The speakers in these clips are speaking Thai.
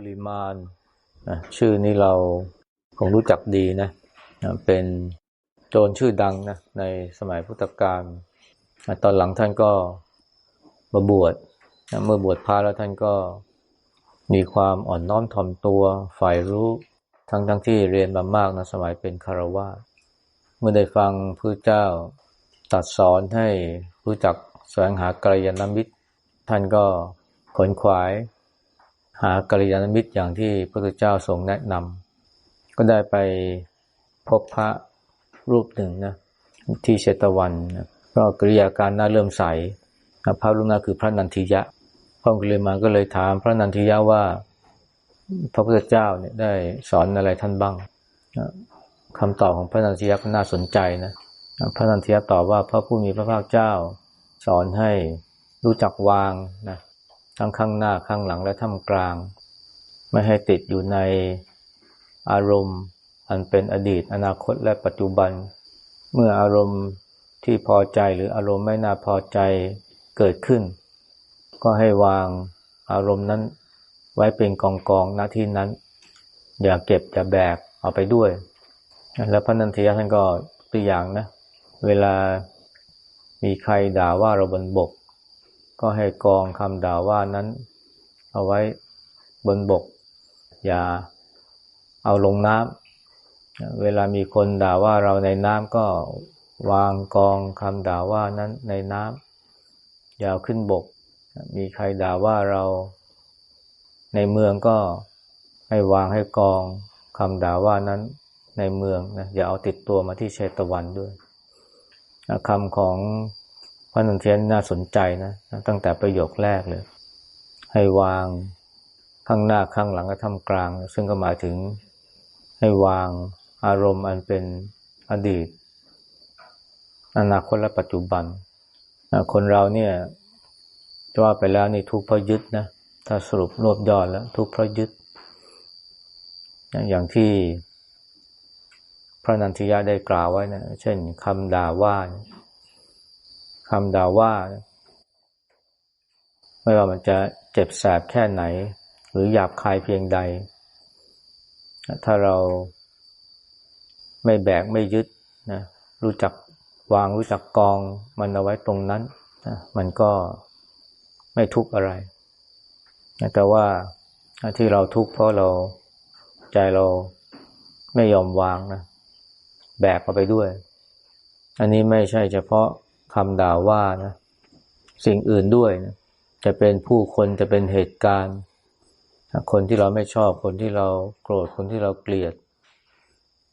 กุลิมานนะชื่อนี้เราคงรู้จักดีนะเป็นโจรชื่อดังนะในสมัยพุทธกาลตอนหลังท่านก็มาบวชนะเมื่อบวชพระแล้วท่านก็มีความอ่อนน้อมถ่อมตัวฝ่ายรู้ทั้งทั้งที่เรียนมามากนะสมัยเป็นคารวะเมื่อได้ฟังพระเจ้าตัดสอนให้รู้จักแสวงหากัลยาณมิตร ท่านก็ขนขวาย หากัลยาณมิตรอย่างที่พระพุทธเจ้าทรงแนะนำก็ได้ไปพบพระรูปหนึ่งนะที่เชตวันนะก็กริยาการน่าเลื่มใสนะพระรูปนั้นคือพระนันทิยะพระกุลิมาก็เลยถามพระนันทิยะว่า พระพุทธเจ้าเนี่ยได้สอนอะไรท่านบ้างนะคำตอบของพระนันทิยะก็น่าสนใจนะพระนันทิยะตอบว่าพระผู้มีพระภาคเจ้า สอนให้รู้จักวางนะ ทั้งข้างหน้าข้างหลังและท่ามกลาง ไม่ให้ติดอยู่ในอารมณ์ อันเป็นอดีต อนาคตและปัจจุบัน เมื่ออารมณ์ที่พอใจหรืออารมณ์ไม่น่าพอใจเกิดขึ้น ก็ให้วางอารมณ์นั้นไว้เป็นกองกองหน้าที่นั้น อย่าเก็บอย่าแบกเอาไปด้วย แล้วพระนันทยะท่านก็ตัวอย่างนะ เวลามีใครด่าว่าเราบนบก ก็ให้กองคำด่าว่านั้น เอาไว้บนบก อย่าเอาลงน้ำเวลามีคนด่าว่าเราในน้ำก็วางกองคำด่าว่านั้นในน้ำอย่าขึ้นบก มีใครด่าว่าเราในเมืองก็ให้วางให้กองคำด่าว่านั้นในเมืองนะอย่าเอาติดตัวมาที่เชตวันด้วยคำของ พระนันเทียนน่าสนใจนะตั้งแต่ประโยคแรกเลย ให้วางข้างหน้าข้างหลังและท่ามกลาง ซึ่งก็หมายถึงให้วางอารมณ์อันเป็นอดีต อนาคตและปัจจุบัน คนเราเนี่ยจะว่าไปแล้วนี่ทุกเพราะยึดนะถ้าสรุปรวบยอดแล้ว ทุกเพราะยึด อย่างที่พระนันทิยะได้กล่าวไว้นะเช่นคำด่าว่า คำด่าว่า ไม่ว่ามันจะเจ็บแสบแค่ไหน หรือหยาบคายเพียงใด ถ้าเราไม่แบกไม่ยึดนะรู้จักวางรู้จักกอง มันเอาไว้ตรงนั้นนะมันก็ไม่ทุกข์อะไรนะแต่ว่าที่เราทุกข์เพราะเราใจเราไม่ยอมวางนะแบกเอาไปด้วย อันนี้ไม่ใช่เฉพาะ คำด่าว่านะสิ่งอื่นด้วยนะจะเป็นผู้คนจะเป็นเหตุการณ์ คนที่เราไม่ชอบคนที่เราโกรธคนที่เราเกลียด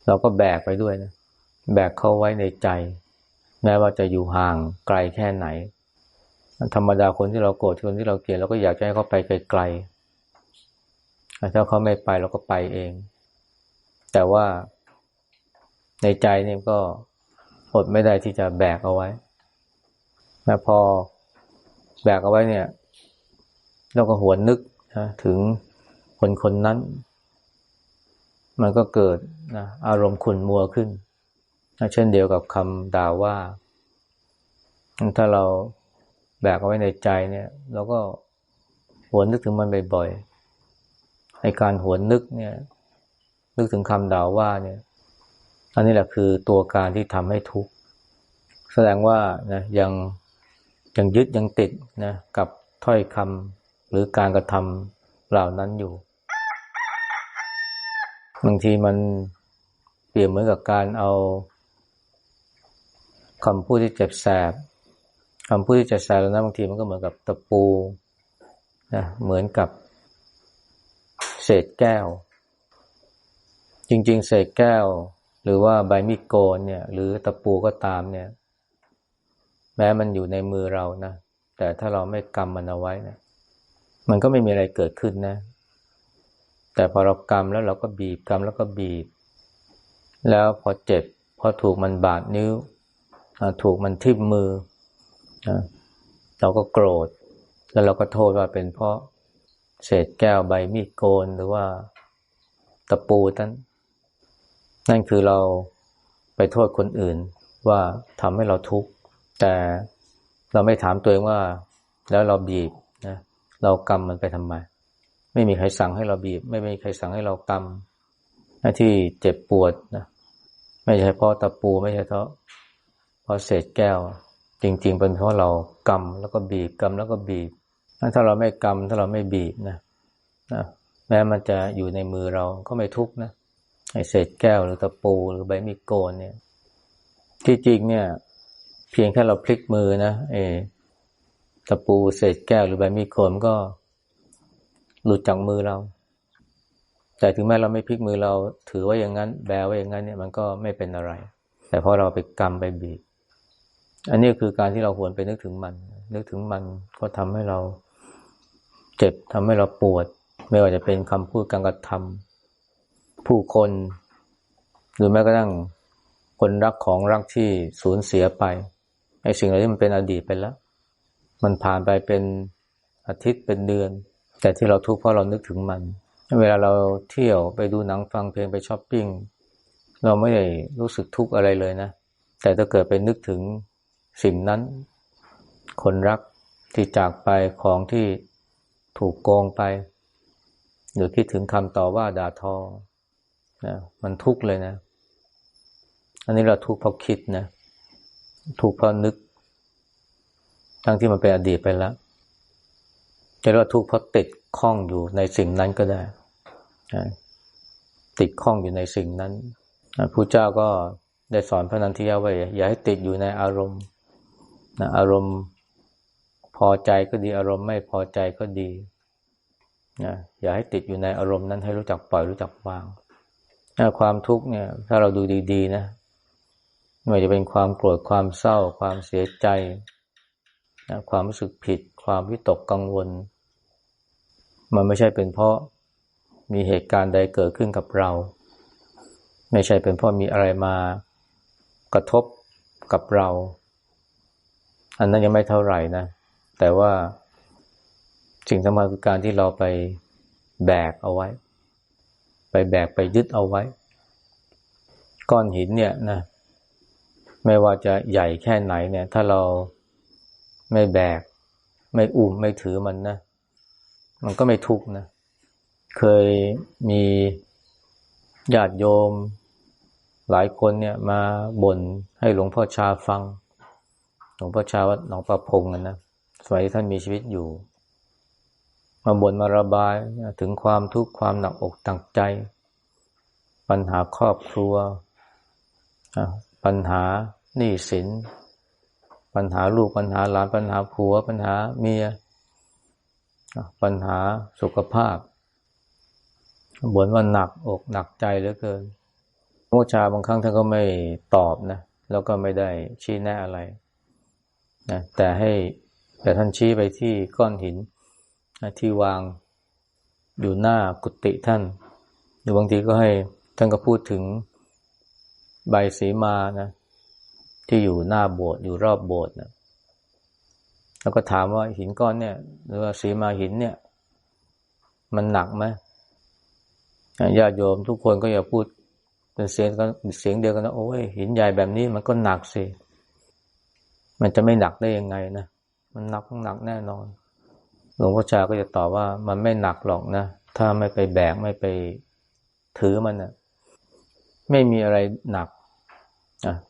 เราก็แบกไปด้วยนะแบกเข้าไว้ในใจ แม้ว่าจะอยู่ห่างไกลแค่ไหน ธรรมดาคนที่เราโกรธคนที่เราเกลียดเราก็อยากจะให้เขาไปไกลๆถ้าเขาไม่ไปเราก็ไปเอง แต่ว่าในใจเนี่ยก็อดไม่ได้ที่จะแบกเอาไว้ แ้พอแบกเอาไว้เนี่ยเราก็หวนนึกนะถึงคนคนนั้น มันก็เกิดนะอารมณ์ขุนมัวขึ้นนะเช่นเดียวกับคำด่าว่า ถ้าเราแบกเอาไว้ในใจเนี่ยเราก็หวนนึกถึงมันบ่อยๆในการหวนนึกเนี่ย นึกถึงคำด่าว่าเนี่ยอันนี้แหละคือตัวการที่ทำให้ทุกข์แสดงว่านะยัง ยังยึดยังติดนะกับถ้อยคำหรือการกระทำเหล่านั้นอยู่ บางทีมันเปรียบเหมือนกับการเอาคำพูดที่เจ็บแสบคำพูดที่เจ็บแสบแล้วนะบางทีมันก็เหมือนกับตะปูนะเหมือนกับเศษแก้ว จริง ๆ เศษแก้ว หรือว่าใบมีดโกนเนี่ย หรือตะปูก็ตามเนี่ย แม้มันอยู่ในมือเรานะ แต่ถ้าเราไม่กำมันเอาไว้นะมันก็ไม่มีอะไรเกิดขึ้นนะ แต่พอเรากำแล้วเราก็บีบกำแล้วก็บีบ แล้วพอเจ็บ พอถูกมันบาดนิ้ว ถูกมันทิ่มมือ เราก็โกรธ แล้วเราก็โทษว่าเป็นเพราะเศษแก้วใบมีดโกนหรือว่าตะปูนั้นนั่นคือเราไปโทษคนอื่นว่าทำให้เราทุกข์ แต่เราไม่ถามตัวเองว่า แล้วเราบีบนะเรากรรมมันไปทำไมไไม่มีใครสั่งให้เราบีบ ไม่มีใครสั่งให้เรากำหน้าที่เจ็บปวดนะไม่ใช่เพราะตะปูไม่ใช่เพราะเพราะเศษแก้ว จริง ๆ เป็นเพราะเรากำแล้วก็บีบกำแล้วก็บีบถ้าเราไม่กำถ้าเราไม่บีบนะนะแม้มันจะอยู่ในมือเราก็ไม่ทุกข์นะไอเศษแก้วหรือตะปูหรือใบมีดโกนเนี่ย ที่จริงเนี่ย เพียงแค่เราพลิกมือนะเอตะปูเศษแก้วหรือใบมีดโกนก็หลุดจากมือเรา แต่ถึงแม้เราไม่พลิกมือเราถือว่าอย่างนั้น แบว่าอย่างนั้นเนี่ยมันก็ไม่เป็นอะไร แต่พราะเราไปกำไปบีบอันนี้คือการที่เราควรไปนึกถึงมัน นึกถึงมันก็ทำให้เราเจ็บทำให้เราปวด ไม่ว่าจะเป็นคำพูดการกระทำผู้คน หรือแม้กระทั่งคนรักของรักที่สูญเสียไป ไอ้สิ่งเหล่านี้มันเป็นอดีตไปแล้ว มันผ่านไปเป็นอาทิตย์เป็นเดือน แต่ที่เราทุกข์เพราะเรานึกถึงมัน เวลาเราเที่ยวไปดูหนังฟังเพลงไปช้อปปิ้ง เราไม่ได้รู้สึกทุกข์อะไรเลยนะ แต่ถ้าเกิดไปนึกถึงสิ่งนั้น คนรักที่จากไปของที่ถูกโกงไป หรือคิดถึงคำต่อว่าด่าทอนะมันทุกข์เลยนะ อันนี้เราทุกข์เพราะคิดนะ ทุกข์เพราะนึก ทั้งที่มันเป็นอดีตไปแล้วจะเรียกว่าทุกข์เพราะติดข้องอยู่ในสิ่งนั้นก็ได้ ติดข้องอยู่ในสิ่งนั้นพระเจ้าก็ได้สอนพระนันทิยาไว้อย่าให้ติดอยู่ในอารมณ์นะอารมณ์พอใจก็ดีอารมณ์ไม่พอใจก็ดีนะอย่าให้ติดอยู่ในอารมณ์นั้นให้รู้จักปล่อยรู้จักวางนะความทุกข์เนี่ย ถ้าเราดูดีๆนะ ไม่ว่าจะเป็นความโกรธความเศร้า ความเสียใจนะความรู้สึกผิด ความวิตกกังวล มันไม่ใช่เป็นเพราะมีเหตุการณ์ใดเกิดขึ้นกับเรา ไม่ใช่เป็นเพราะมีอะไรมากระทบกับเรา อันนั้นยังไม่เท่าไหร่นะ แต่ว่าสิ่งสำคัญคือการที่เราไปแบกเอาไว้ ไปแบกไปยึดเอาไว้ ก้อนหินเนี่ยนะ ไม่ว่าจะใหญ่แค่ไหนเนี่ย ถ้าเราไม่แบก ไม่อุ้มไม่ถือมันนะ มันก็ไม่ทุกข์นะ เคยมีญาติโยม หลายคนเนี่ยมาบ่นให้หลวงพ่อชาฟัง หลวงพ่อชาวัดหนองประพงกันนะสมัยท่านมีชีวิตอยู่ มาบ่นมาระบายถึงความทุกข์ความหนักอกตั้งใจ ปัญหาครอบครัวปัญหา หนี้สิน ปัญหาลูกปัญหาหลานปัญหาผัว ปัญหาเมีย ปัญหาสุขภาพบ่นว่าหนักอกหนักใจเหลือเกินโมชาบางครั้งท่านก็ไม่ตอบนะ แล้วก็ไม่ได้ชี้แนะอะไรนะแต่ให้แต่ท่านชี้ไปที่ก้อนหินที่วางอยู่หน้ากุฏิท่าน หรือบางทีก็ให้ท่านก็พูดถึงใบสีมานะ ที่อยู่หน้าโบสถ์อยู่รอบโบสถ์นะแล้วก็ถามว่าหินก้อนเนี่ย หรือว่าสีมาหินเนี่ย มันหนักไหมญาติโยมทุกคนก็อย่าพูดเป็นเสียงกันเสียงเดียวกันนะโอ้ยหินใหญ่แบบนี้มันก็หนักสิ มันจะไม่หนักได้ยังไงนะมันหนักหนักแน่นอน หลวงพ่อชาก็จะตอบว่ามันไม่หนักหรอกนะถ้าไม่ไปแบกไม่ไปถือมันนะไม่มีอะไรหนัก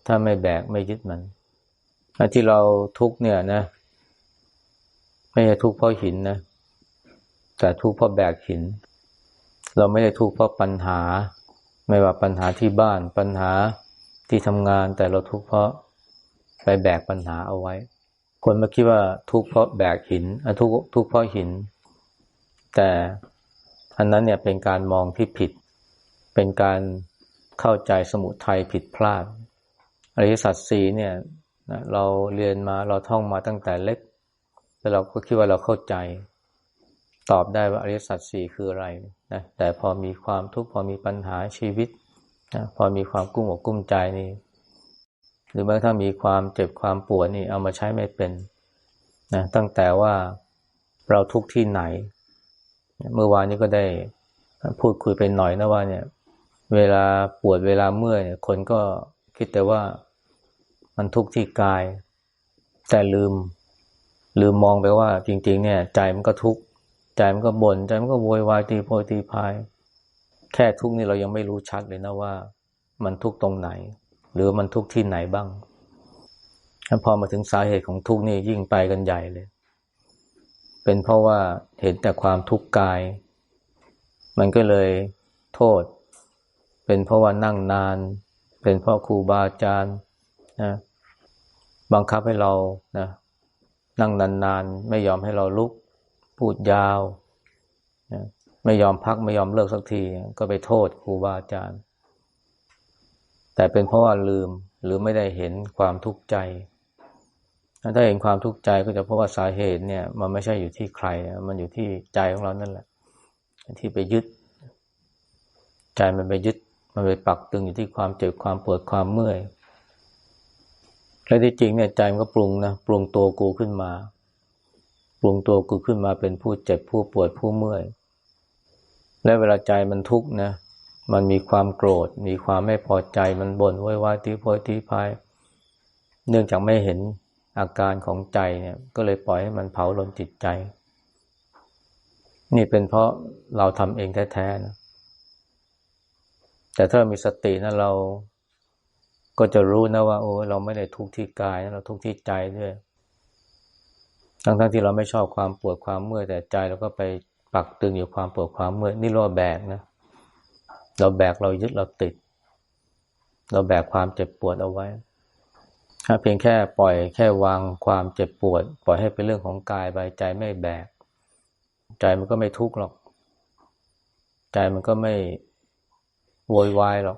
ถ้าไม่แบกไม่ยึดมันที่เราทุกเนี่ยนะ ไม่ใช่ทุกเพราะหินนะ แต่ทุกเพราะแบกหิน เราไม่ได้ทุกเพราะปัญหา ไม่ว่าปัญหาที่บ้านปัญหาที่ทำงานแต่เราทุกเพราะไปแบกปัญหาเอาไว้ คนมาคิดว่าทุกข์เพราะแบกหินทุกข์ทุกข์เพราะหิน แต่อันนั้นเนี่ยเป็นการมองที่ผิด เป็นการเข้าใจสมุทัยผิดพลาด อริยสัจสี่เนี่ยเราเรียนมาเราท่องมาตั้งแต่เล็ก แล้วเราก็คิดว่าเราเข้าใจ ตอบได้ว่าอริยสัจสี่คืออะไรนะแต่พอมีความทุกข์พอมีปัญหาชีวิตนะพอมีความกุ้งอกกุ้มใจนี่หรือแม้ถ้ามีความเจ็บความปวดนี่เอามาใช้ไม่เป็นนะตั้งแต่ว่าเราทุกที่ไหน เมื่อวานนี้ก็ได้พูดคุยไปหน่อยนะว่าเนี่ย เวลาปวดเวลาเมื่อยเนี่ยคนก็คิดแต่ว่า มันทุกข์ที่กาย แต่ลืม ลืมมองไปว่า จริง ๆ เนี่ย ใจมันก็ทุกข์ใจมันก็บน่นใจมันก็โวยวายตีโพยตีพายแค่ทุกข์นี่เรายังไม่รู้ชัดเลยนะว่า มันทุกข์ตรงไหน หรือมันทุกข์ที่ไหนบ้างพอมาถึงสาเหตุของทุกข์นี่ยิ่งไปกันใหญ่เลย เป็นเพราะว่าเห็นแต่ความทุกข์กาย มันก็เลยโทษ เป็นเพราะว่านั่งนาน เป็นเพราะครูบาอาจารย์นะ บังคับให้เรานะนั่งนานๆ ไม่ยอมให้เราลุก พูดยาวนะไม่ยอมพักไม่ยอมเลิกสักที ก็ไปโทษครูบาอาจารย์ แต่เป็นเพราะว่าลืมหรือไม่ได้เห็นความทุกข์ใจ ถ้าเห็นความทุกข์ใจก็จะพราะว่าสาเหตุเนี่ย มันไม่ใช่อยู่ที่ใคร มันอยู่ที่ใจของเรานั่นแหละ ที่ไปยึด ใจมันไปยึด มันไปปักตึงอยู่ที่ความเจ็บความปวดความเมื่อย และที่จริงเนี่ยใจมันก็ปรุงนะปรุงตัวกูขึ้นมา ปรุงตัวกูขึ้นมาเป็นผู้เจ็บผู้ปวดผู้เมื่อย และเวลาใจมันทุกข์นะมันมีความโกรธ มีความไม่พอใจมันบน่นว้ยวายตีโพยตีพาย เนื่องจากไม่เห็นอาการของใจเนี่ย ก็เลยปล่อยให้มันเผาลนจิตใจ นี่เป็นเพราะเราทำเองแท้ๆนะแต่ถ้ามีสตินะเรา ก็จะรู้นะว่า โอ้เราไม่ได้ทุกข์ที่กายเราทุกข์ที่ใจด้วย ทั้งๆทที่เราไม่ชอบความปวดความเมื่อยแต่ใจเราก็ไปปักตึงอยู่ความปวดความเมื่อยนี่เราแบกนะ เราแบกเรายึดเราติด เราแบกความเจ็บปวดเอาไว้ถ้าเพียงแค่ปล่อยแค่วางความเจ็บปวด ปล่อยให้เป็นเรื่องของกายใบใจไม่แบก ใจมันก็ไม่ทุกข์หรอก ใจมันก็ไม่โวยวายหรอก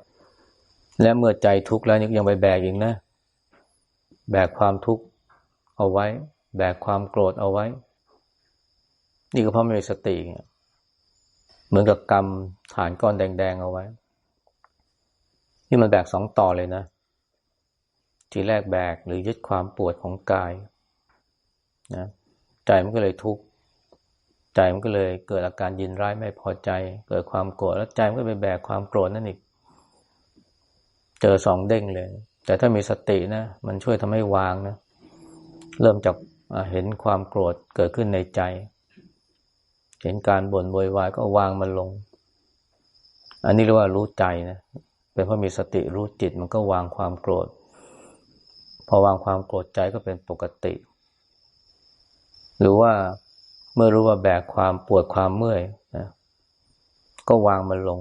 และเมื่อใจทุกข์แล้วยังไปแบกอีกนะ แบกความทุกข์เอาไว้ แบกความโกรธเอาไว้ นี่ก็เพราะไม่มีสติเหมือนกับกรรมฐานก้อนแดง ๆ เอาไว้ นี่มันแบกสองต่อเลยนะ ทีแรกแบกหรือยึดความปวดของกายนะใจมันก็เลยทุกข์ใจมันก็เลยเกิดอาการยินร้ายไม่พอใจ เกิดความโกรธแล้วใจมันก็ไปแบกความโกรธนั่นอีก เจอสองเด้งเลย แต่ถ้ามีสตินะ มันช่วยทำให้วางนะ เริ่มจากเห็นความโกรธเกิดขึ้นในใจ เห็นการบ่นโวยวายก็วางมันลง อันนี้เรียกว่ารู้ใจนะ เป็นเพราะมีสติรู้จิตมันก็วางความโกรธ พอวางความโกรธใจก็เป็นปกติ หรือว่าเมื่อรู้ว่าแบกความปวดความเมื่อยนะ ก็วางมันลง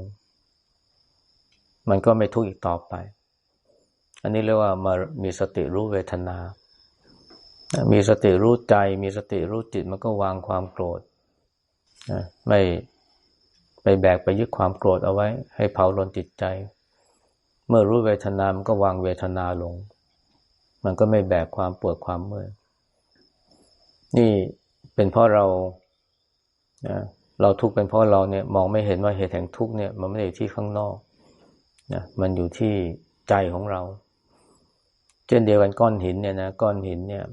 มันก็ไม่ทุกข์อีกต่อไป อันนี้เรียกว่ามามีสติรู้เวทนา มีสติรู้ใจ มีสติรู้จิต มันก็วางความโกรธนะไม่ไปแบกไปยึดความโกรธเอาไว้ ให้เผาลนจิตใจ เมื่อรู้เวทนา มันก็วางเวทนาลง มันก็ไม่แบกความปวดความเมื่อย นี่เป็นเพราะเรานะเราทุกข์เป็นเพราะเราเนี่ยมองไม่เห็นว่าเหตุแห่งทุกข์เนี่ยมันไม่ได้ที่ข้างนอก นะมันอยู่ที่ใจของเรา เช่นเดียวกันก้อนหินเนี่ยนะก้อนหินเนี่ย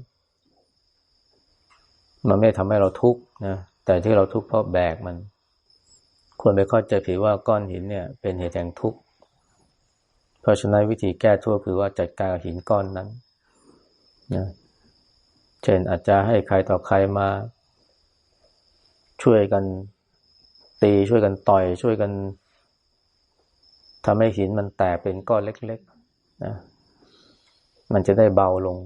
มันไม่ทำให้เราทุกข์นะแต่ที่เราทุกข์เพราะแบกมันควรไปเข้าใจผิดว่าก้อนหินเนี่ย เป็นเหตุแห่งทุกข์เพราะฉะนั้นวิธีแก้ทุกข์คือว่าจัดการหินก้อนนั้นนะเช่นอาจจะให้ใครต่อใครมา ช่วยกันตีช่วยกันต่อย ช่วยกัน ทำให้หินมันแตกเป็นก้อนเล็กๆนะมันจะได้เบาลง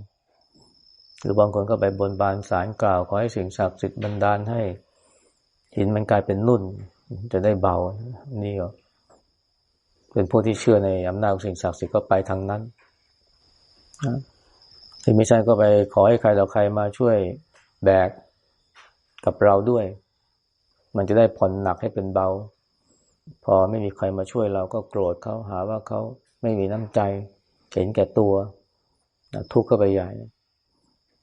หรือบางคนก็ไปบนบานสารกล่าว ขอให้สิ่งศักดิ์สิทธิ์บันดาลให้ หินมันกลายเป็นนุ่น จะได้เบา นี่ก็เป็นผู้ที่เชื่อในอำนาจสิ่งศักดิ์สิทธิ์ก็ไปทางนั้นนะที่ไม่ใช่ก็ไปขอให้ใครต่อใครมาช่วยแบกกับเราด้วย มันจะได้ผ่อนหนักให้เป็นเบา พอไม่มีใครมาช่วยเราก็โกรธเขาหาว่าเขาไม่มีน้ำใจ เห็นแก่ตัวทุกข์ก็ไปใหญ่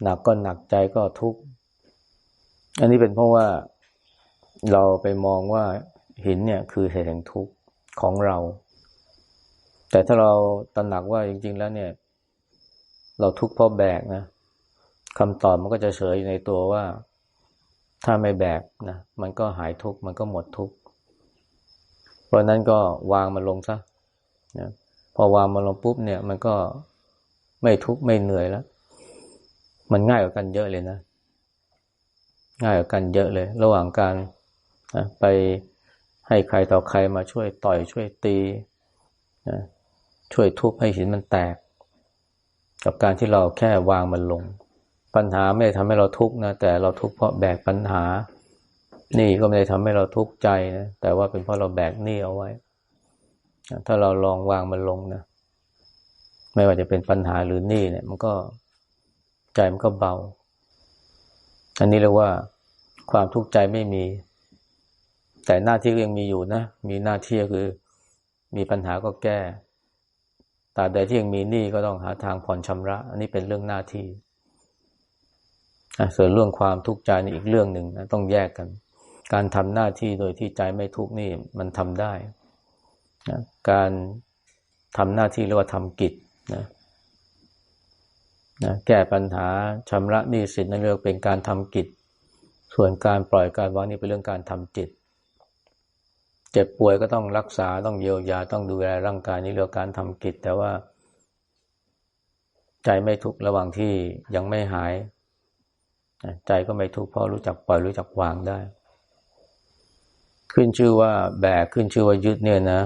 หนักก็หนักใจก็ทุกข์อันนี้เป็นเพราะว่าเราไปมองว่าหินเนี่ยคือเหตุแห่งทุกข์ของเรา แต่ถ้าเราตระหนักว่าจริง ๆ แล้วเนี่ย เราทุกข์เพราะแบกนะคำตอบมันก็จะเฉยในตัวว่า ถ้าไม่แบกนะมันก็หายทุกข์มันก็หมดทุกข์ เพราะนั้นก็วางมันลงซะนะพอวางมันลงปุ๊บเนี่ย มันก็ไม่ทุกข์ไม่เหนื่อยแล้ว มันง่ายกว่ากันเยอะเลยนะ ง่ายกว่ากันเยอะเลย ระหว่างการนะไปให้ใครต่อใครมาช่วยต่อยช่วยตีนะช่วยทุบให้หินมันแตก กับการที่เราแค่วางมันลง ปัญหาไม่ได้ทำให้เราทุกข์นะแต่เราทุกข์เพราะแบกปัญหา นี่ก็ไม่ได้ทำให้เราทุกข์ใจนะแต่ว่าเป็นเพราะเราแบกหนี้เอาไว้ ถ้าเราลองวางมันลงนะไม่ว่าจะเป็นปัญหาหรือหนี้เนี่ย มันก็ใจมันก็เบา อันนี้เรียกว่าความทุกข์ใจไม่มี แต่หน้าที่ก็ยังมีอยู่นะมีหน้าที่ก็คือ มีปัญหาก็แก้ตราบใดที่ยังมีหนี้ก็ต้องหาทางผ่อนชำระ อันนี้เป็นเรื่องหน้าที่ส่วนเรื่องความทุกข์ใจนี่อีกเรื่องหนึ่งนะต้องแยกกัน การทำหน้าที่โดยที่ใจไม่ทุกข์นี่มันทำได้นะการทำหน้าที่เรียกว่าทำกิจนะนะแก้ปัญหาชำระหนี้สินนั่นเรียกเป็นการทำกิจ ส่วนการปล่อยการวางนี่เป็นเรื่องการทำจิต เจ็บป่วยก็ต้องรักษาต้องเยียวยาต้องดูแลร่างกายนี่เรียกการทำกิจ แต่ว่า ใจไม่ทุกข์ระหว่างที่ยังไม่หาย ใจก็ไม่ทุกข์เพราะรู้จักปล่อยรู้จักวางได้ ขึ้นชื่อว่าแบกขึ้นชื่อว่ายึดเนี่ยนะ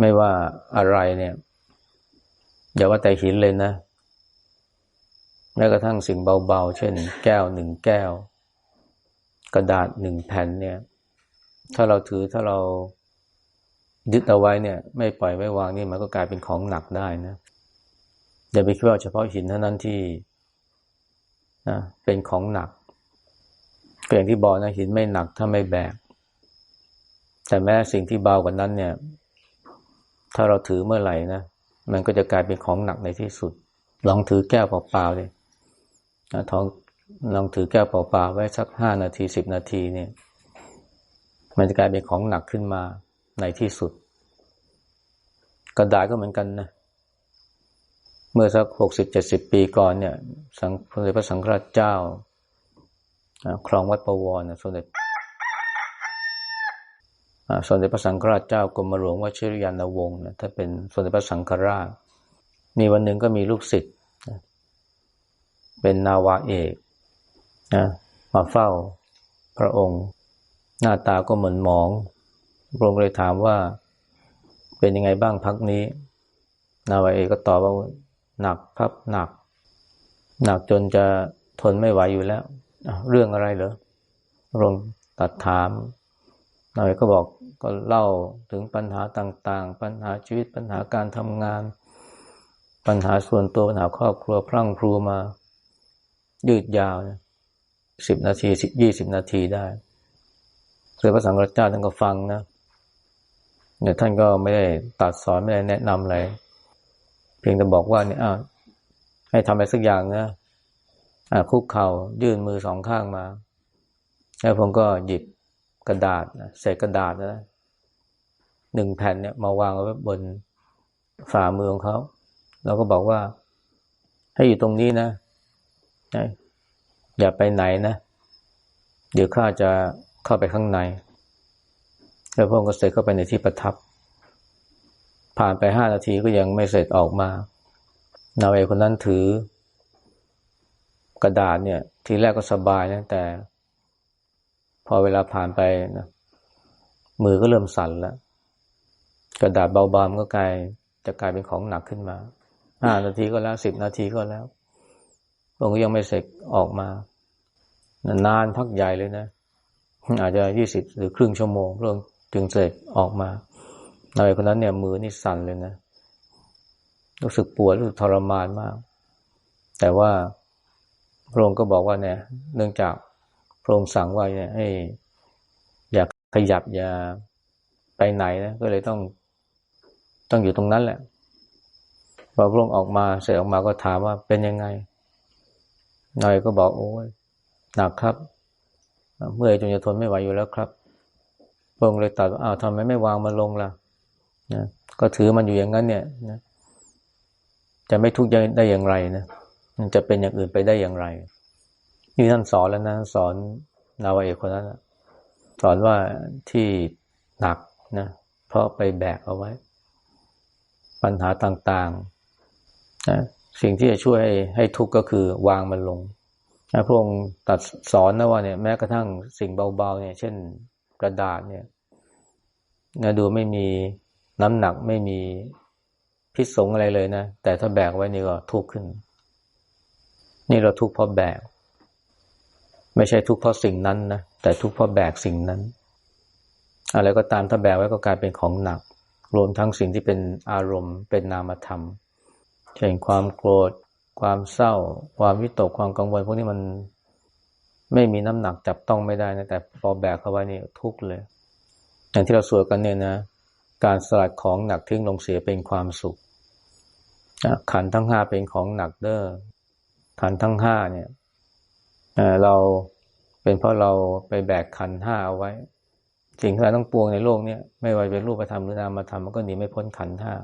ไม่ว่าอะไรเนี่ย อย่าว่าแต่หินเลยนะแม้กระทั่งสิ่งเบาๆ เช่น แก้วหนึ่งแก้ว กระดาษหนึ่งแผ่นเนี่ย ถ้าเราถือถ้าเรายึดเอาไว้เนี่ย ไม่ปล่อยไม่วางนี่มันก็กลายเป็นของหนักได้นะอย่าไปคิดว่าเฉพาะหินเท่านั้นที่นะเป็นของหนัก ก็อย่างที่บอกนะหินไม่หนักถ้าไม่แบก แต่แม้สิ่งที่เบากว่านั้นเนี่ย ถ้าเราถือเมื่อไหร่นะ มันก็จะกลายเป็นของหนักในที่สุด ลองถือแก้วเปล่าๆเลยท้องลองถือแก้วเปล่าๆไว้สักห้านาทีสิบนาทีเนี่ย มันจะกลายเป็นของหนักขึ้นมาในที่สุด กระดาษก็เหมือนกันนะเมื่อสักหกสิบเจ็ดสิบปีก่อนเนี่ย สังสมเด็จพระสังฆราชเจ้า ครองวัดประวรสมเด็จสมเด็จพระสังฆราชเจ้ากรมหลวงวชิรยานวงศ์ถ้าเป็นสมเด็จพระสังฆราช มีวันหนึ่งก็มีลูกศิษย์เป็นนาวาเอกนะมาเฝ้าพระองค์ หน้าตาก็เหมือนหมองพระองค์เลยถามว่าเป็นยังไงบ้างพักนี้ นาวาเอกก็ตอบว่าหนักครับหนัก หนักจนจะทนไม่ไหวอยู่แล้ว เรื่องอะไรเหรอระองตัดถามนายก็บอกก็เล่าถึงปัญหาต่างๆ ปัญหาชีวิตปัญหาการทำงาน ปัญหาส่วนตัวปัญหาครอบครัวพรั่งพรูมา ยืดยาวสิบนาทีสิบยี่สิบนาทีได้เสือพระสังฆราชท่านก็ฟังนะเนี่ยท่านก็ไม่ได้ตัดสอนไม่ได้แนะนำอะไร เพียงแต่บอกว่าเนี่ยอ้าวให้ทำอะไรสักอย่างนะ คุกเข่ายื่นมือสองข้างมา แล้วผมก็หยิบกระดาษใส่กระดาษนะหนึ่งแผ่นเนี่ยมาวางไว้บนฝ่ามือของเขาแล้วก็บอกว่า ให้อยู่ตรงนี้นะอย่าไปไหนนะ เดี๋ยวข้าจะเข้าไปข้างใน แล้วพระองค์ก็เสร็จเข้าไปในที่ประทับ ผ่านไปห้านาทีก็ยังไม่เสร็จออกมา นาเวคนนั้นถือ กระดาษเนี่ย ทีแรกก็สบายนะแต่ พอเวลาผ่านไปนะมือก็เริ่มสั่นแล้ว กระดาษเบาๆมันก็กลายจะกลายเป็นของหนักขึ้นมาห้านาทีก็แล้วสิบนาทีก็แล้วองค์ยังไม่เสร็จออกมานานพักใหญ่เลยนะ อาจจะยี่สิบหรือครึ่งชั่วโมงพระองจึงเสร็จออกมาในคนนั้นเนี่ยมือนี่สั่นเลยนะรู้สึกปวดรู้สึกทรมานมาก แต่ว่า พระองค์ก็บอกว่าเนี่ยเนื่องจากพระองค์สั่งว่าเนี่ยให้ อย่าขยับอย่าไปไหนนะก็เลยต้องต้องอยู่ตรงนั้นแหละพอพระองค์ออกมาเสร็จออกมาก็ถามว่าเป็นยังไงนายก็บอกโอ้ยหนักครับ เมื่อยจนจะทนไม่ไหวอยู่แล้วครับพระองค์เลยตัดว่าอ้าวทำไมไม่วางมันลงล่ะนะก็ถือมันอยู่อย่างนั้นเนี่ยนะจะไม่ทุกข์ได้อย่างไรนะ มันจะเป็นอย่างอื่นไปได้อย่างไร นี่ท่านสอนแล้วนะสอนนาวเอกคนนั้นสอนว่าที่หนักนะเพราะไปแบกเอาไว้ ปัญหาต่างๆนะสิ่งที่จะช่วยให้ใหทุกข์ก็คือวางมันลงพระองค์ตัดสอนนะว่าเนี่ยแม้กระทั่งสิ่งเบาๆเนี่ย เช่นกระดาษเนี่ยนะดูไม่มีน้ำหนักไม่มีพิษสงอะไรเลยนะ แต่ถ้าแบกไว้นี่ก็ทุกข์ขึ้น นี่เราทุกข์เพราะแบก ไม่ใช่ทุกข์เพราะสิ่งนั้นนะแต่ทุกข์เพราะแบกสิ่งนั้น อะไรก็ตามถ้าแบกไว้ก็กลายเป็นของหนัก รวมทั้งสิ่งที่เป็นอารมณ์เป็นนามธรรมเช่นความโกรธ ความเศร้า ความวิตกความกังวลพวกนี้มันไม่มีน้ำหนักจับต้องไม่ได้นะแต่พอแบกเข้าไว้นี่ทุกข์เลย อย่างที่เราสวดกันเนี่ยนะ การสลัดของหนักทิ้งลงเสียเป็นความสุขขันทั้งห้าเป็นของหนักเด้อ ขันทั้งห้าเนี่ยเราเป็นเพราะเราไปแบกขันห้าเอาไว้ สิ่งที่เราต้องปวงในโลกเนี่ยไม่ว่าเป็นรูปธรรมหรือนามธรรมมันก็หนีไม่พ้นขันห้า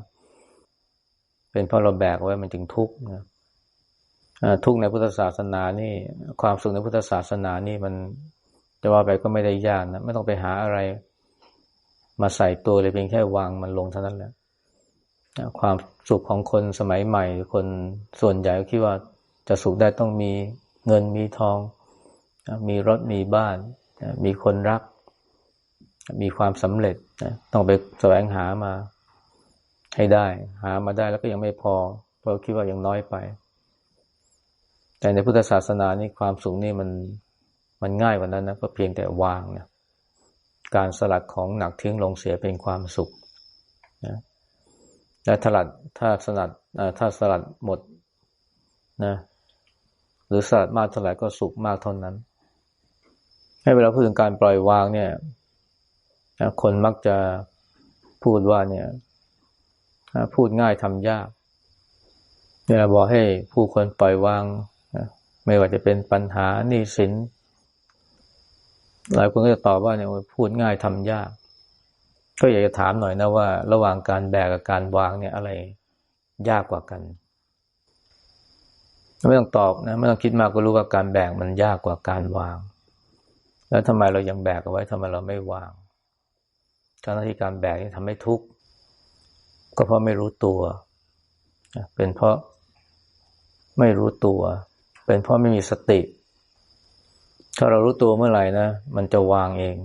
เป็นเพราะเราแบกไว้มันจึงทุกข์นะทุกข์ในพุทธศาสนานี่ ความสุขในพุทธศาสนานี่มันจะว่าไปก็ไม่ได้ยากนะไม่ต้องไปหาอะไร มาใส่ตัวเลยเพียงแค่วางมันลงเท่านั้นแหละความสุขของคนสมัยใหม่ คนส่วนใหญ่คิดว่า จะสุขได้ต้องมีเงินมีทอง มีรถมีบ้าน มีคนรัก มีความสำเร็จต้องไปแสวงหามาให้ได้ หามาได้แล้วก็ยังไม่พอ เพราะคิดว่ายังน้อยไป แต่ในพุทธศาสนานี่ความสุขนี่มันมันง่ายกว่านั้นนะก็เพียงแต่วางนะการสลัดของหนักทิ้งลงเสียเป็นความสุขนะและถลัดถ้าสลัดถ้าสลัดหมดนะ รือสลัดมากเท่าไหร่ก็สุขมากเท่านั้น ให้เวลาพูดถึงการปล่อยวางเนี่ยคนมักจะพูดว่าเนี่ยพูดง่ายทำยากเวลาบอกให้ผู้คนปล่อยวางไม่ว่าจะเป็นปัญหาหนี้สินหลายคนก็จะตอบว่าเนี่ยพูดง่ายทำยาก ก็อยากจะถามหน่อยนะว่า ระหว่างการแบกกับการวางเนี่ยอะไรยากกว่ากัน ไม่ต้องตอบนะไม่ต้องคิดมากก็รู้ว่าการแบกมันยากกว่าการวาง แล้วทำไมเรายังแบกเอาไว้ทำไมเราไม่วางการที่การแบกนี่ทำให้ทุกข์ก็เพราะไม่รู้ตัว เป็นเพราะไม่รู้ตัว เป็นเพราะไม่มีสติ ถ้าเรารู้ตัวเมื่อไหร่นะมันจะวางเอง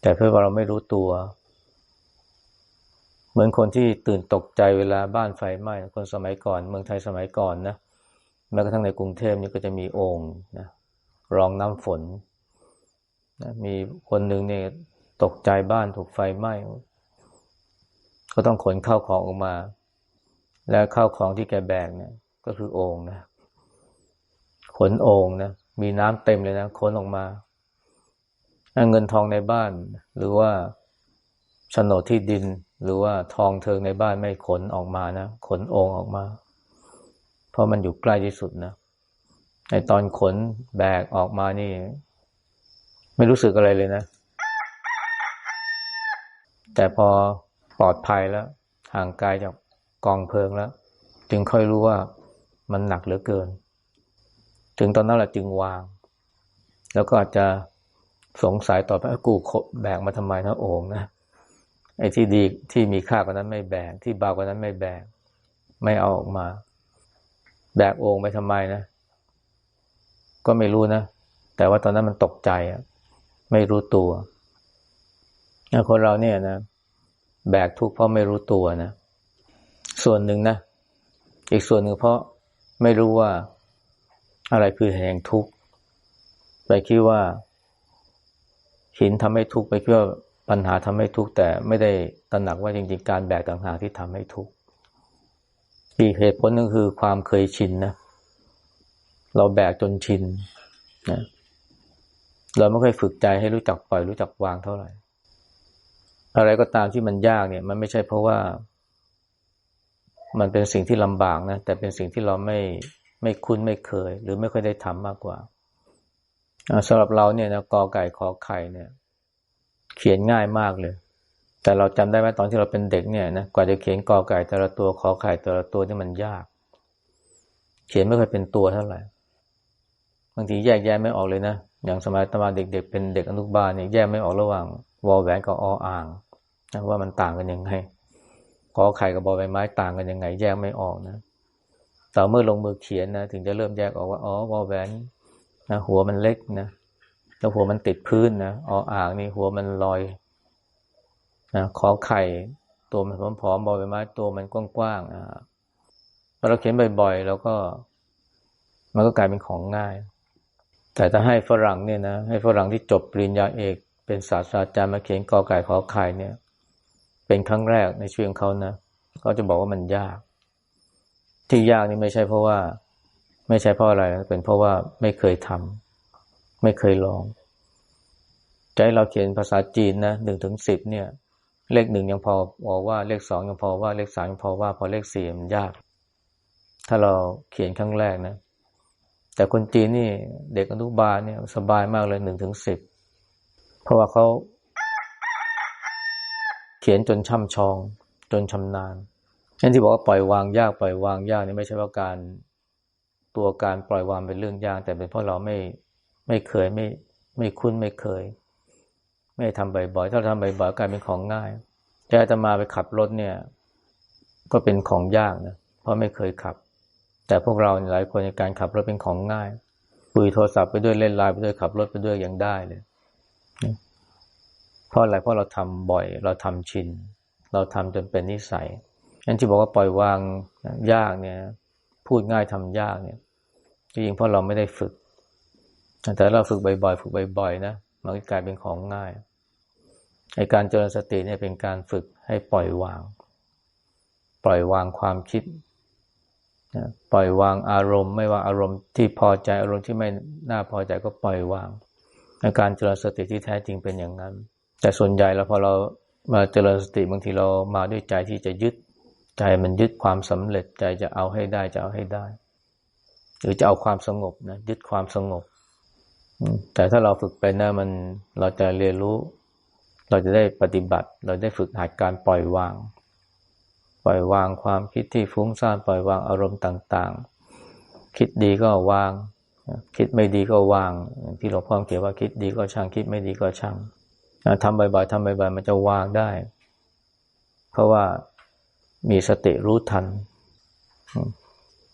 แต่เพื่อว่าเราไม่รู้ตัว เหมือนคนที่ตื่นตกใจเวลาบ้านไฟไหม้คนสมัยก่อน เมืองไทยสมัยก่อนนะแม้กระทั่งในกรุงเทพนี่ก็จะมีโอ่งนะรองน้ำฝนนะมีคนหนึ่งเนี่ยตกใจบ้านถูกไฟไหม้ก็ต้องขนข้าวของออกมา แล้วข้าวของที่แกแบกเนี่ย ก็คือโอ่งนะขนโอ่งนะมีน้ำเต็มเลยนะขนออกมาเงินทองในบ้าน หรือว่าโฉนดที่ดิน หรือว่าทองเทิงในบ้านไม่ขนออกมานะ ขนองออกมา เพราะมันอยู่ใกล้ที่สุดนะในตอนขนแบกออกมานี่ ไม่รู้สึกอะไรเลยนะ แต่พอปลอดภัยแล้ว ห่างไกลจากกองเพลิงแล้ว จึงค่อยรู้ว่ามันหนักเหลือเกิน ถึงตอนนั้นแหละจึงวาง แล้วก็อาจจะสงสัยต่อไปกูแบกมาทำไมนะโอ่งนะ ไอ้ที่ดีที่มีค่ากว่านั้นไม่แบก ที่เบากว่านั้นไม่แบก ไม่เอาออกมา แบกโอ่งไปทำไมนะ ก็ไม่รู้นะ แต่ว่าตอนนั้นมันตกใจอะไม่รู้ตัวคนเราเนี่ยนะ แบกทุกข์เพราะไม่รู้ตัวนะ ส่วนหนึ่งนะ อีกส่วนหนึ่งเพราะไม่รู้ว่าอะไรคือแห่งทุกข์ไปคิดว่าหินทำให้ทุกข์ไปคิดว่า ปัญหาทำให้ทุกข์แต่ไม่ได้ตระหนักว่าจริงๆ การแบกต่างหากที่ทำให้ทุกข์อีกเหตุผลนึงคือความเคยชินนะ เราแบกจนชินนะเราไม่เคยฝึกใจให้รู้จักปล่อยรู้จักวางเท่าไหร่ อะไรก็ตามที่มันยากเนี่ย มันไม่ใช่เพราะว่า มันเป็นสิ่งที่ลำบากนะ แต่เป็นสิ่งที่เราไม่ไม่คุ้นไม่เคย หรือไม่เคยได้ทำมากกว่าสำหรับเราเนี่ยนะกอไก่ขอไข่เนี่ย เขียนง่ายมากเลย แต่เราจำได้ไหมตอนที่เราเป็นเด็กเนี่ยนะกว่าจะเขียนกอไก่แต่ละตัวขอไข่แต่ละตัวนี่มันยาก เขียนไม่เคยเป็นตัวเท่าไหร่บางทีแยกแยะไม่ออกเลยนะอย่างสมัยตมาเด็กๆเป็นเด็กอนุบาลเนี่ยแยกไม่ออกระหว่างวอลแหวนกับออ่างนะว่ามันต่างกันยังไงขอไข่กับบอใบไม้ต่างกันยังไง แยกไม่ออกนะต่อเมื่อลงมือเขียนนะถึงจะเริ่มแยกออกว่าอ๋อวอลแหวนนะหัวมันเล็กนะ แล้วหัวมันติดพื้นนะออ่างนี่หัวมันลอยนะขอไข่ ตัวมันผอมๆบอใบไม้ตัวมันกว้างๆอ่าพอเราเขียนบ่อยๆแล้วก็ มันก็กลายเป็นของง่าย แต่ถ้าให้ฝรั่งเนี่ยนะให้ฝรั่งที่จบปริญญาเอก เป็นศาสตราจารย์มาเขียนกอไก่ขอไข่เนี่ย เป็นครั้งแรกในชีวิตของเขานะเขาจะบอกว่ามันยาก ที่ยากนี่ไม่ใช่เพราะว่า ไม่ใช่เพราะอะไรนะเป็นเพราะว่าไม่เคยทำ ไม่เคยลองให้เราเขียนภาษาจีนนะหนึ่งถึงสิบเนี่ย เลขหนึ่งยังพอบอกว่าเลขสองยังพอว่าเลขสามยังพอว่า พอเลขสี่มันยาก ถ้าเราเขียนครั้งแรกนะ แต่คนจีนนี่เด็กอนุบาลเนี่ยสบายมากเลยหนึ่งถึงสิบเพราะว่าเขาเขียนจนช่ำชอง จนชำนาญนั่นที่บอกว่าปล่อยวางยากปล่อยวางยากนี่ไม่ใช่ว่าการตัวการปล่อยวางเป็นเรื่องยาก แต่เป็นเพราะเราไม่ ไม่เคยไม่ไม่คุ้นไม่เคย ไม่ทำบ่อยๆถ้าทำบ่อยๆกลายเป็นของง่ายจะจะมาไปขับรถเนี่ย ก็เป็นของยากนะเพราะไม่เคยขับ แต่พวกเราหลายคนในการขับรถเป็นของง่ายคุยโทรศัพท์ไปด้วยเล่นไลน์ไปด้วยขับรถไปด้วยยังได้เลยเพราะอะไรเพราะเราทำบ่อย เราทำชิน เราทำจนเป็นนิสัยนั่นที่บอกว่าปล่อยวางยากเนี่ย พูดง่ายทำยากเนี่ยจริงๆเพราะเราไม่ได้ฝึก แต่เราฝึกบ่อยๆ ฝึกบ่อยๆ นะ มันก็กลายเป็นของง่ายในการเจริญสติเนี่ยเป็นการฝึกให้ปล่อยวาง ปล่อยวางความคิดปล่อยวางอารมณ์ ไม่ว่าอารมณ์ที่พอใจอารมณ์ที่ไม่น่าพอใจก็ปล่อยวางในการเจริญสติที่แท้จริงเป็นอย่างนั้น แต่ส่วนใหญ่แล้วพอเรามาเจริญสติบางทีเรามาด้วยใจที่จะยึดใจมันยึดความสำเร็จใจจะเอาให้ได้จะเอาให้ได้ หรือจะเอาความสงบนะยึดความสงบ แต่ถ้าเราฝึกไปนะมันเราจะเรียนรู้ เราจะได้ปฏิบัติ เราได้ฝึกหัดการปล่อยวาง ปล่อยวางความคิดที่ฟุ้งซ่านปล่อยวางอารมณ์ต่างๆ คิดดีก็วาง คิดไม่ดีก็วาง ที่หลวงพ่อเขียนว่าคิดดีก็ช่าง คิดไม่ดีก็ช่างทำบ่อยๆทำบ่อยๆมันจะวางได้ เพราะว่ามีสติรู้ทัน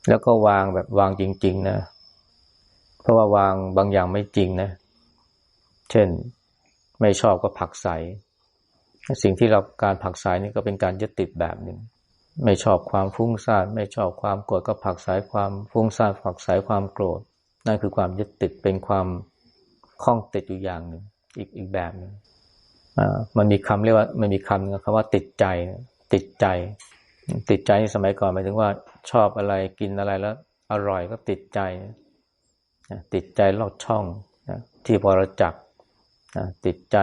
แล้วก็วางแบบวางจริง ๆ นะ เพราะว่าวางบางอย่างไม่จริงนะ เช่นไม่ชอบก็ผักใส สิ่งที่เราการผักใสนี่ก็เป็นการยึดติดแบบหนึ่ง ไม่ชอบความฟุ้งซ่าน ไม่ชอบความโกรธก็ผักใสความฟุ้งซ่านผักใสความโกรธ นั่นคือความยึดติดเป็นความคล้องติดอยู่อย่างหนึ่ง อีกอีกแบบหนึ่งมันมีคำเรียกว่ามันมีคำคำว่าติดใจ ติดใจ ติดใจสมัยก่อนหมายถึงว่าชอบอะไรกินอะไรแล้ว อร่อยก็ติดใจ ติดใจลอดช่องที่พอรจักติดใจ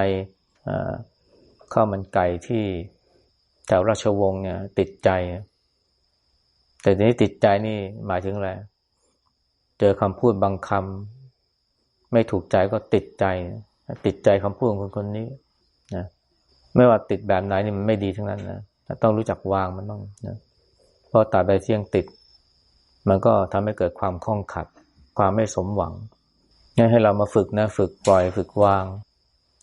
ข้าวมันไก่ที่แถวราชวงศ์เนี่ยติดใจ แต่ทีนี้ติดใจนี่หมายถึงอะไร เจอคำพูดบางคำไม่ถูกใจก็ติดใจ ติดใจคำพูดของคนคนนี้นะไม่ว่าติดแบบไหนนี่มันไม่ดีทั้งนั้นนะต้องรู้จักวางมันต้องนะเพราะตาใดเที่ยงติด มันก็ทำให้เกิดความคล่องขัด ความไม่สมหวังงั้นให้เรามาฝึกนะฝึกปล่อยฝึกวาง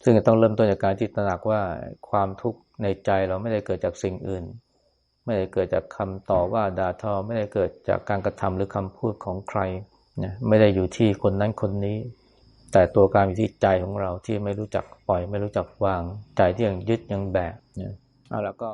ซึ่งต้องเริ่มต้นจากการที่ตระหนักว่าความทุกข์ในใจเราไม่ได้เกิดจากสิ่งอื่น ไม่ได้เกิดจากคำต่อว่าด่าทอ ไม่ได้เกิดจากการกระทำหรือคำพูดของใครนะไม่ได้อยู่ที่คนนั้นคนนี้ แต่ตัวการอยู่ที่ใจของเราที่ไม่รู้จักปล่อย ไม่รู้จักวาง ใจที่ยังยึดยังแบกนี่ยเอาแล้วก็